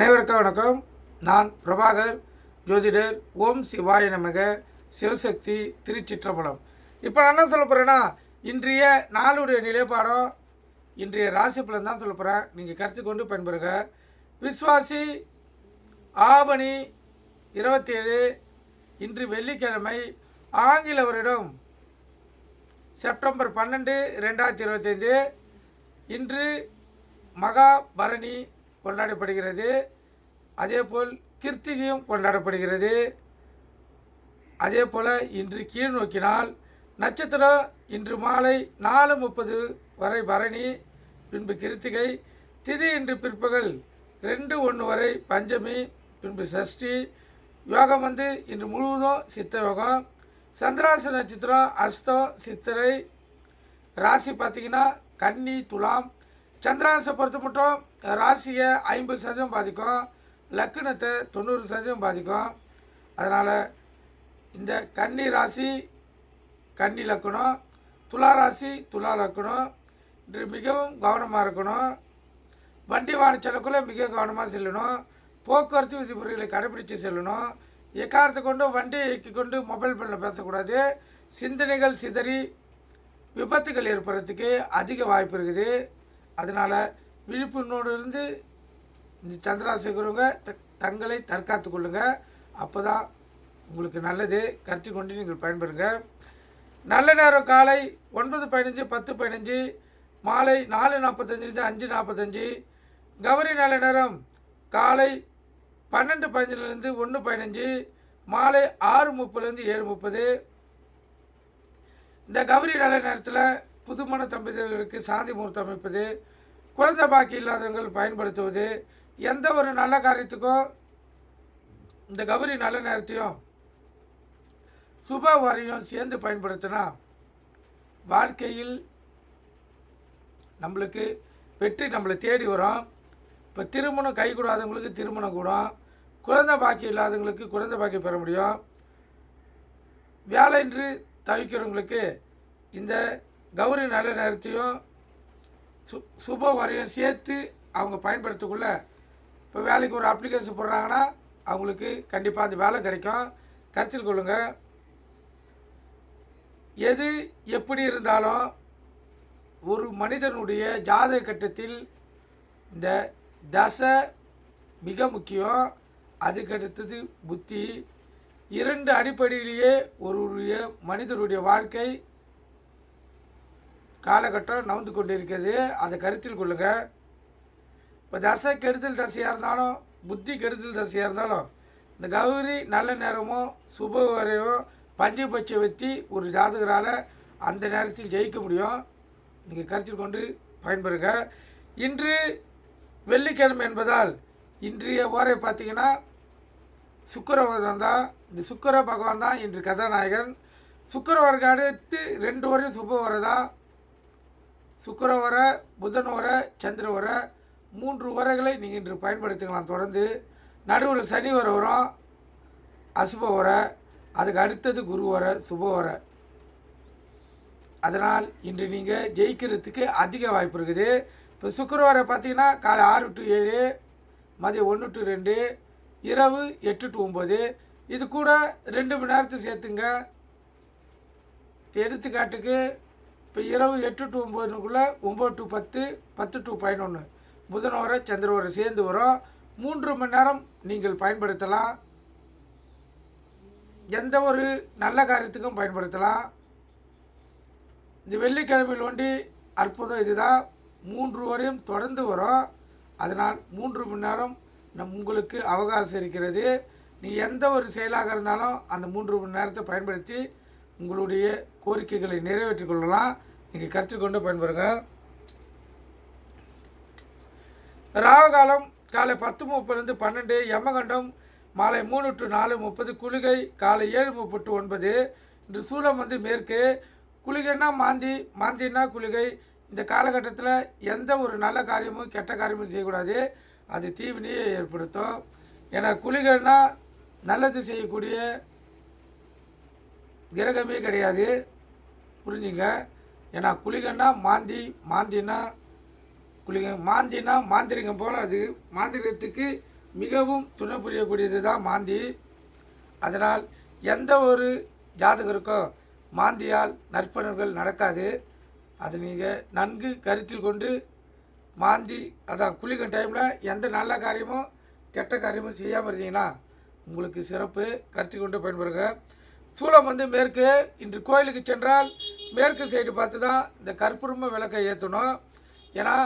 அனைவருக்கும் வணக்கம். நான் பிரபாகர் ஜோதிடர் ஓம் சிவாய நமக சிவசக்தி திருச்சிற்றம்பலம். இப்போ நான் என்ன சொல்ல போகிறேன்னா இன்றைய நாளுடைய நிலைப்பாடம் இன்றைய ராசி பலன் தான் சொல்ல போகிறேன் நீங்கள் கருத்து கொண்டு பயன்பெறுங்க. விஸ்வாசி ஆவணி இருபத்தேழு இன்று வெள்ளிக்கிழமை ஆங்கில வருடம் செப்டம்பர் பன்னெண்டு ரெண்டாயிரத்தி இருபத்தஞ்சு இன்று மகாபரணி கொண்டாடப்படுகிறது. அதேபோல் கிருத்திகையும் கொண்டாடப்படுகிறது. அதே போல் இன்று கீழ் நோக்கினால் நட்சத்திரம் இன்று மாலை நாலு முப்பது வரை பரணி பின்பு கிருத்திகை திதி இன்று பிற்பகல் ரெண்டு ஒன்று வரை பஞ்சமி பின்பு சஷ்டி யோகம் வந்து இன்று முழுவதும் சித்த யோகம். சந்திராச நட்சத்திரம் அஸ்தம் சித்திரை. ராசி பார்த்தீங்கன்னா கன்னி துலாம் சந்திராசை பொறுத்த மட்டும் ராசியை ஐம்பது சதவீதம் பாதிக்கும் லக்னத்தை தொண்ணூறு சதவீதம் பாதிக்கும். அதனால் இந்த கன்னி ராசி கன்னி லக்கணம் துலா ராசி துலா லக்கணம் இன்று மிகவும் கவனமாக இருக்கணும். வண்டி வாகன செல்லக்குள்ளே மிக கவனமாக செல்லணும். போக்குவரத்து விதிமுறைகளை கடைபிடித்து செல்லணும். எக்காரத்தை கொண்டு? வண்டியை இயக்கி கொண்டு மொபைல் ஃபோனில் பேசக்கூடாது. சிந்தனைகள் சிதறி விபத்துகள் ஏற்படுறதுக்கு அதிக வாய்ப்பு இருக்குது. அதனால் விழிப்புணர்வோடு இருந்து இந்த சந்திராசிக்கிறவங்க த தங்களை தற்காத்து கொள்ளுங்கள் அப்போ தான் உங்களுக்கு நல்லது. கருத்து கொண்டு நீங்கள் பயன்பெறுங்க. நல்ல நேரம் காலை ஒன்பது பதினஞ்சு பத்து பதினஞ்சு மாலை நாலு நாற்பத்தஞ்சிலிருந்து அஞ்சு நாற்பத்தஞ்சு கௌரி நல்ல நேரம் காலை பன்னெண்டு பதினஞ்சுலேருந்து ஒன்று பதினஞ்சு மாலை ஆறு முப்பதுலேருந்து ஏழு முப்பது. இந்த கௌரி நல்ல நேரத்தில் புதுமண தம்பதியர்களுக்கு சாந்தி முகூர்த்தம் அமைப்பது குழந்தை பாக்கி இல்லாதவர்கள் பயன்படுத்துவது எந்த ஒரு நல்ல காரியத்துக்கும் இந்த கௌரி நல்ல நேரத்தையும் சுப வரையும் சேர்ந்து பயன்படுத்தினா வாழ்க்கையில் நம்மளுக்கு வெற்றி நம்மளை தேடி வரும். இப்போ திருமணம் கை கூடாதவங்களுக்கு திருமணம் கூடும். குழந்தை பாக்கி இல்லாதவங்களுக்கு குழந்தை பாக்கி பெற முடியும். வேலையின்றி தவிக்கிறவங்களுக்கு இந்த கௌரி நல்ல நேரத்தையும் சு சுப வரையும் சேர்த்து அவங்க பயன்படுத்தக்குள்ள இப்போ வேலைக்கு ஒரு அப்ளிகேஷன் போடுறாங்கன்னா அவங்களுக்கு கண்டிப்பாக அந்த வேலை கிடைக்கும். கருத்தில் கொள்ளுங்கள் எது எப்படி இருந்தாலும் ஒரு மனிதனுடைய ஜாதக கட்டத்தில் இந்த தசை மிக முக்கியம். அதுக்கு அடுத்தது புத்தி. இரண்டு அடிப்படையிலேயே ஒருவருடைய மனிதருடைய வாழ்க்கை காலகட்டம் நவுந்து கொண்டிருக்கிறது. அதை கருத்தில் கொள்ளுங்கள் இப்போ தசை கெடுதல் தசையாக இருந்தாலும் புத்தி கெடுதல் தசையாக இருந்தாலும் இந்த கௌரி நல்ல நேரமும் சுப வரையும் பஞ்சபட்ச வெற்றி ஒரு ஜாதகரால் அந்த நேரத்தில் ஜெயிக்க முடியும். நீங்கள் கருத்தில் கொண்டு பயன்பெறுங்க. இன்று வெள்ளிக்கிழமை என்பதால் இன்றைய ஓரை பார்த்தீங்கன்னா சுக்கரவாதம் தான். இந்த சுக்கர பகவான் தான் இன்று கதாநாயகன். சுக்கரவருக்கு அடுத்து ரெண்டு வரையும் சுப தான். சுக்கர வர புதன் வர சந்திர வர மூன்று வரைகளை நீங்கள் இன்று பயன்படுத்திக்கலாம். தொடர்ந்து நடுவில் சனி வர வரும் அசுப வர அதுக்கு அடுத்தது குரு வர சுப வர. அதனால் இன்று நீங்கள் ஜெயிக்கிறதுக்கு அதிக வாய்ப்பு இருக்குது. இப்போ சுக்கரவாரை பார்த்தீங்கன்னா காலை ஆறு டு ஏழு மதியம் ஒன்று டு ரெண்டு இரவு எட்டு டு ஒம்பது இது கூட ரெண்டு மணி நேரத்தை சேர்த்துங்க. எடுத்துக்காட்டுக்கு இப்போ இரவு எட்டு டு ஒம்பதுக்குள்ளே ஒம்பது டு பத்து பத்து டு பதினொன்று புதனோரை வர சேர்ந்து வரும். மூன்று மணி நேரம் நீங்கள் பயன்படுத்தலாம். எந்த ஒரு நல்ல காரியத்துக்கும் பயன்படுத்தலாம். இந்த வெள்ளிக்கிழமையில் ஒண்டி அற்புதம் இதுதான். மூன்று வரையும் தொடர்ந்து வரும். அதனால் மூன்று மணி நேரம் நம் உங்களுக்கு அவகாசம் இருக்கிறது. நீ எந்த ஒரு செயலாக இருந்தாலும் அந்த மூன்று மணி நேரத்தை பயன்படுத்தி உங்களுடைய கோரிக்கைகளை நிறைவேற்றிக் கொள்ளலாம். நீங்கள் கருத்தில் கொண்டு பயன்பெறுங்க. ராவகாலம் காலை பத்து முப்பதுலேருந்து பன்னெண்டு யமகண்டம் மாலை மூணு டு நாலு முப்பது குளிகை காலை ஏழு முப்பது டு ஒன்பது. இன்று சூலம் வந்து மேற்கு. குளிகைன்னா மாந்தி மாந்தின்னா குளிகை. இந்த காலகட்டத்தில் எந்த ஒரு நல்ல காரியமும் கெட்ட காரியமும் செய்யக்கூடாது. அது தீவினையை ஏற்படுத்தும். ஏன்னா குளிகைன்னா நல்லது செய்யக்கூடிய கிரகமே கிடையாது. புரிஞ்சுங்க? ஏன்னா குளிகன்னா மாந்தி மாந்தினா குளிக மாந்தினா மாந்திரிகம் போல் அது மாந்திரிகத்துக்கு மிகவும் துணை புரியக்கூடியது தான் மாந்தி. அதனால் எந்த ஒரு ஜாதகருக்கும் மாந்தியால் நற்பணர்கள் நடக்காது. அது நீங்கள் நன்கு கருத்தில் கொண்டு மாந்தி அதான் குளிக்கும் டைமில் எந்த நல்ல காரியமும் கெட்ட காரியமும் செய்யாமல் இருந்தீங்கன்னா உங்களுக்கு சிறப்பு. கருத்தில் கொண்டு பயன்படுங்க சூளம் வந்து மேற்கு. இன்று கோயிலுக்கு சென்றால் மேற்கு சைடு பார்த்து தான் இந்த கற்பூரம விளக்கை ஏற்றணும் ஏன்னா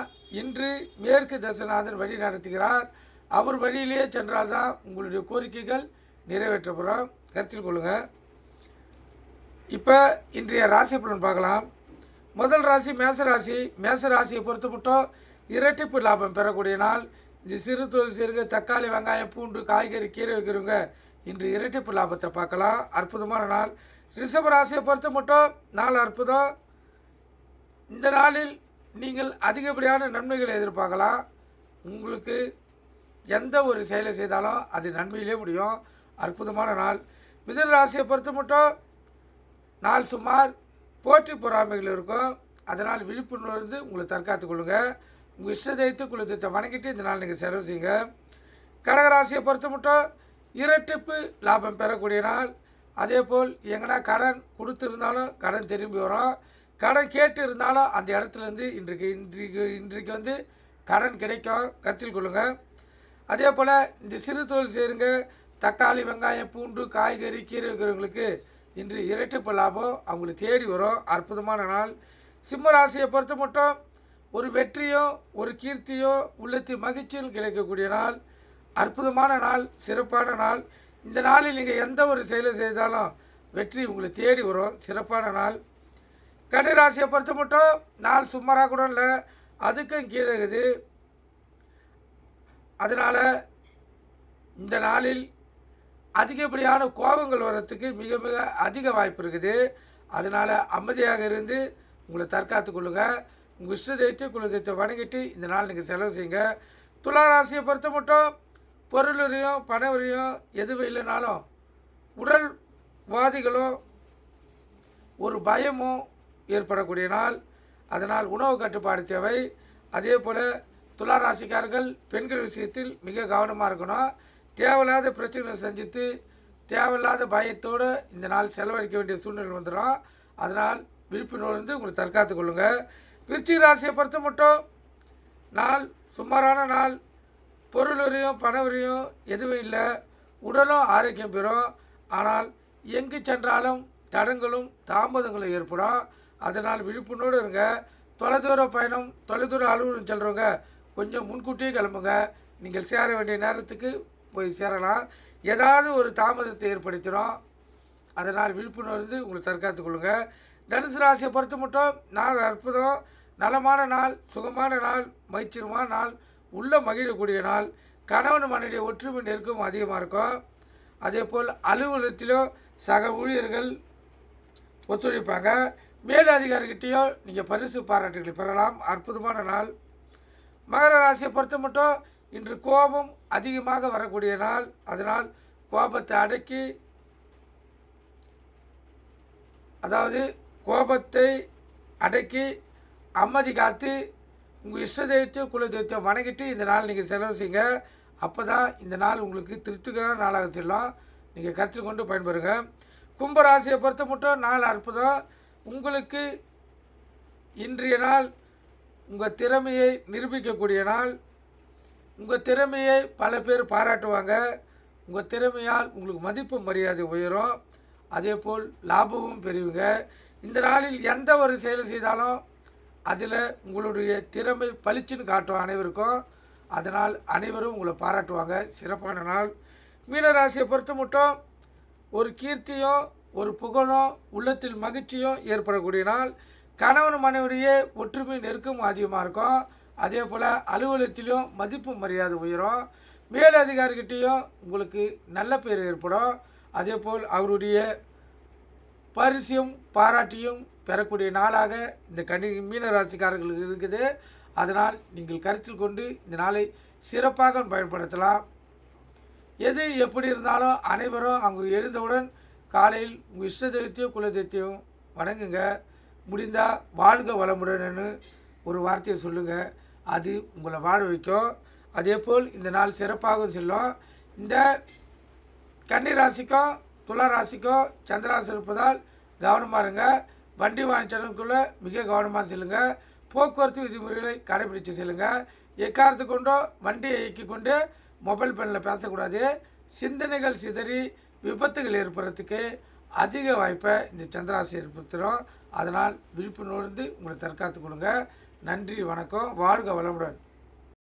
இன்று மேற்கு தசநாதன் வழி நடத்துகிறார். அவர் வழியிலேயே சென்றால் தான் உங்களுடைய கோரிக்கைகள் நிறைவேற்றப்படும். கருத்தில் கொள்ளுங்கள் இப்போ இன்றைய ராசி பலன் பார்க்கலாம். முதல் ராசி மேச ராசி. மேச ராசியை பொறுத்த மட்டும் இரட்டிப்பு லாபம் பெறக்கூடிய நாள். இந்த சிறு தொழில் செய்யுங்க தக்காளி வெங்காயம் பூண்டு காய்கறி கீரை வைக்கிறவங்க இன்று இரட்டிப்பு லாபத்தை பார்க்கலாம். அற்புதமான நாள். ரிஷப ராசியை பொறுத்த மட்டும் நாள் அற்புதம். இந்த நாளில் நீங்கள் அதிகப்படியான நன்மைகளை எதிர்பார்க்கலாம். உங்களுக்கு எந்த ஒரு செயலை செய்தாலும் அது நன்மையிலே முடியும். அற்புதமான நாள். மிதன ராசியை பொறுத்த மட்டும் நாள் சுமார் போட்டி பொறாமைகள் இருக்கும். அதனால் விழிப்புணர்வு உங்களை தற்காத்து கொள்ளுங்கள் உங்கள் இஷ்ட தெய்வத்து குலத்தை வணங்கிட்டு இந்த நாள் நீங்கள் செலவு செய்யுங்க. கடகராசியை பொறுத்த மட்டும் இரட்டிப்பு லாபம் பெறக்கூடிய நாள். அதே போல் எங்கன்னா கடன் கொடுத்துருந்தாலும் கடன் திரும்பி வரும். கடன் கேட்டு இருந்தாலும் அந்த இடத்துலேருந்து இன்றைக்கு இன்றைக்கு இன்றைக்கு வந்து கடன் கிடைக்கும். கருத்தில் கொள்ளுங்கள் அதே போல் இந்த சிறு தொழில் செய்யுங்க. தக்காளி வெங்காயம் பூண்டு காய்கறி கீரை வைக்கிறவங்களுக்கு இன்று இரட்டிப்பு லாபம் அவங்களுக்கு தேடி வரும். அற்புதமான நாள். சிம்ம ராசியை பொறுத்த மட்டும் ஒரு வெற்றியோ ஒரு கீர்த்தியோ உள்ளத்து மகிழ்ச்சியும் கிடைக்கக்கூடிய நாள். அற்புதமான நாள் சிறப்பான நாள். இந்த நாளில் நீங்கள் எந்த ஒரு செயலை செய்தாலும் வெற்றி உங்களை தேடி வரும். சிறப்பான நாள். கன்னிராசியை பொறுத்த மட்டும் நாள் சுமாராக கூட இல்லை. அதுக்கும் கீழே இருக்குது. அதனால் இந்த நாளில் அதிகப்படியான கோபங்கள் வர்றதுக்கு மிக மிக அதிக வாய்ப்பு இருக்குது. அதனால் அமைதியாக இருந்து உங்களை தற்காத்து கொள்ளுங்கள் உங்கள் இஷ்ட தெய்வத்தை குல தெய்வத்தை வணங்கிட்டு இந்த நாள் நீங்கள் செலவு செய்யுங்க. துலா ராசியை பொறுத்த மட்டும் பொருளையும் பண எதுவும் இல்லைனாலும் உடல் வாதிகளோ ஒரு பயமும் ஏற்படக்கூடிய நாள். அதனால் உணவு கட்டுப்பாடு தேவை. அதே போல் துலா ராசிக்காரர்கள் பெண்கள் விஷயத்தில் மிக கவனமாக இருக்கணும். தேவையில்லாத பிரச்சனைகளை சந்தித்து தேவையில்லாத பயத்தோடு இந்த நாள் செலவழிக்க வேண்டிய சூழ்நிலை வந்துடும். அதனால் விழிப்புணர்வு உங்களை தற்காத்து கொள்ளுங்கள் விருச்சிக ராசியை பொறுத்த மட்டும் நாள் சுமாரான நாள். பொருளுரையும் பணவரையும் எதுவும் இல்லை. உடலும் ஆரோக்கியம் பெறும். ஆனால் எங்கு சென்றாலும் தடங்களும் தாமதங்களும் ஏற்படும். அதனால் விழிப்புணர்வோடு இருங்க. தொலைதூர பயணம் தொலைதூர அலுவலகம் செல்கிறவங்க கொஞ்சம் முன்கூட்டியே கிளம்புங்க. நீங்கள் சேர வேண்டிய நேரத்துக்கு போய் சேரலாம். ஏதாவது ஒரு தாமதத்தை ஏற்படுத்திடும். அதனால் விழிப்புணர்வு உங்களை தற்காத்து கொள்ளுங்கள் தனுசு ராசியை பொறுத்து மட்டும் நாள் அற்புதம். நலமான நாள் சுகமான நாள் மகிழ்ச்சியமான நாள். உள்ள மகிழக்கூடிய நாள் கணவன் மனைவிய ஒற்றுமை நெருக்கம் அதிகமாக இருக்கும். அதே போல் அலுவலகத்திலும் சக ஊழியர்கள் ஒத்துழைப்பாங்க. மேல் அதிகாரிகிட்டேயும் நீங்கள் பரிசு பாராட்டுகளை பெறலாம். அற்புதமான நாள். மகர ராசியை பொறுத்த மட்டும் இன்று கோபம் அதிகமாக வரக்கூடிய நாள். அதனால் கோபத்தை அடக்கி அதாவது கோபத்தை அடக்கி அமைதி காத்து உங்கள் இஷ்ட தெய்வத்தையும் குல தெய்வத்தை வணங்கிட்டு இந்த நாள் நீங்கள் செலவு செய்யுங்க. அப்போ தான் இந்த நாள் உங்களுக்கு திருப்திகரமான நாளாக செல்லும் நீங்கள் கருத்தில் கொண்டு பயன்பெறுங்க. கும்பராசியை பொறுத்த மட்டும் நாள் அற்புதம். உங்களுக்கு இன்றைய நாள் உங்கள் திறமையை நிரூபிக்கக்கூடிய நாள். உங்கள் திறமையை பல பேர் பாராட்டுவாங்க. உங்கள் திறமையால் உங்களுக்கு மதிப்பு மரியாதை உயரும். அதே போல் லாபமும் பெறுவீங்க. இந்த நாளில் எந்த ஒரு செயலை செய்தாலும் அதில் உங்களுடைய திறமை பளிச்சுன்னு காட்டும் அனைவருக்கும் அதனால் அனைவரும் உங்களை பாராட்டுவாங்க. சிறப்பான நாள். மீனராசியை பொறுத்த மட்டும் ஒரு கீர்த்தியும் ஒரு புகழும் உள்ளத்தில் மகிழ்ச்சியும் ஏற்படக்கூடிய நாள். கணவன் மனைவிடையே ஒற்றுமை நெருக்கமும் அதிகமாக இருக்கும். அதே போல் அலுவலகத்திலையும் மதிப்பு மரியாதை உயரும். மேல் அதிகாரிகிட்டேயும் உங்களுக்கு நல்ல பேர் ஏற்படும். அதே போல் அவருடைய பரிசையும் பாராட்டியும் பெறக்கூடிய நாளாக இந்த கனி மீனராசிக்காரர்களுக்கு இருக்குது. அதனால் நீங்கள் கருத்தில் கொண்டு இந்த நாளை சிறப்பாக பயன்படுத்தலாம். எது எப்படி இருந்தாலும் அனைவரும் அவங்க எழுந்தவுடன் காலையில் உங்கள் இஷ்ட தெய்வத்தையும் குல தெய்வத்தையும் வணங்குங்க. முடிந்தால் வாழ்க வளமுடன்னு ஒரு வார்த்தையை சொல்லுங்கள் அது உங்களை வாழ வைக்கும். அதே போல் இந்த நாள் சிறப்பாக செல்லும். இந்த கன்னி ராசிக்கும் துலா ராசிக்கும் சந்திராசி இருப்பதால் கவனமாக இருங்க. வண்டி வாங்கிச்சலுக்குள்ளே மிக கவனமாக செல்லுங்க. போக்குவரத்து விதிமுறைகளை கடைபிடித்து செல்லுங்க. எக்காரத்து கொண்டோ வண்டியை இயக்கி கொண்டு மொபைல் ஃபோனில் பேசக்கூடாது. சிந்தனைகள் சிதறி விபத்துகள் ஏற்படுறதுக்கு அதிக வாய்ப்பை இந்த சந்திராசி ஏற்படுத்துகிறோம் அதனால் விழிப்புணர்ந்து உங்களை தற்காத்து கொடுங்க நன்றி வணக்கம். வாழ்க வளமுடன்.